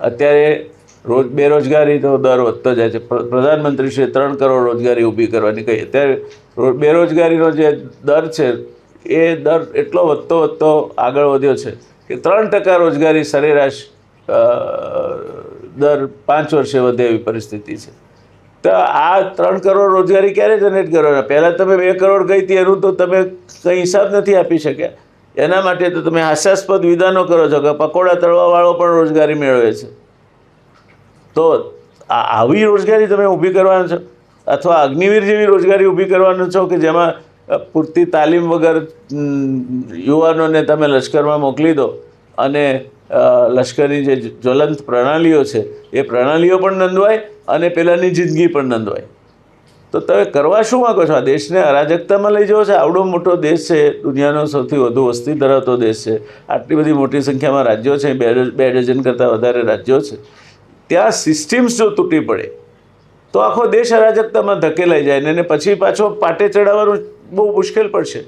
અત્યારે રોજ બેરોજગારીનો દર વધતો જાય છે. પ્ર- પ્રધાનમંત્રીશ્રીએ ત્રણ કરોડ રોજગારી ઊભી કરવાની કહી. અત્યારે બેરોજગારીનો જે દર છે, એ દર એટલો વધતો વધતો આગળ વધ્યો છે કે ત્રણ ટકા રોજગારી સરેરાશ દર પાંચ વર્ષે વધે એવી પરિસ્થિતિ છે. તો આ ત્રણ કરોડ રોજગારી ક્યારે જનરેટ કરવાના? પહેલાં તમે બે કરોડ ગઈ હતી, એનું તો તમે કંઈ હિસાબ નથી આપી શક્યા. એના માટે તો તમે હાસ્યાસ્પદ વિધાનો કરો છો કે પકોડા તળવાવાળો પણ રોજગારી મેળવે છે. તો આવી રોજગારી તમે ઊભી કરવાના છો? અથવા અગ્નિવીર જેવી રોજગારી ઊભી કરવાનો છો કે જેમાં પૂરતી તાલીમ વગર યુવાનોને તમે લશ્કરમાં મોકલી દો અને લશ્કરની જે, જ્વલંત પ્રણાલીઓ છે, એ પ્રણાલીઓ પણ નંદવાય અને પેલાની જિંદગી પણ નંદવાય? તો તમે કરવા શું માગો છો? આ દેશને અરાજકતામાં લઈ જવો છે? આવડો મોટો દેશ છે. દુનિયાનો સૌથી વધુ વસ્તી ધરાવતો દેશ છે. આટલી બધી મોટી સંખ્યામાં રાજ્યો છે. બે બે ડઝન કરતાં વધારે રાજ્યો છે. ત્યાં સિસ્ટમ્સ જો તૂટી પડે, તો આખો દેશ અરાજકતામાં ધકેલાઈ જાય ને પછી પાછો પાટે ચડાવવાનું બહુ મુશ્કેલ પડશે.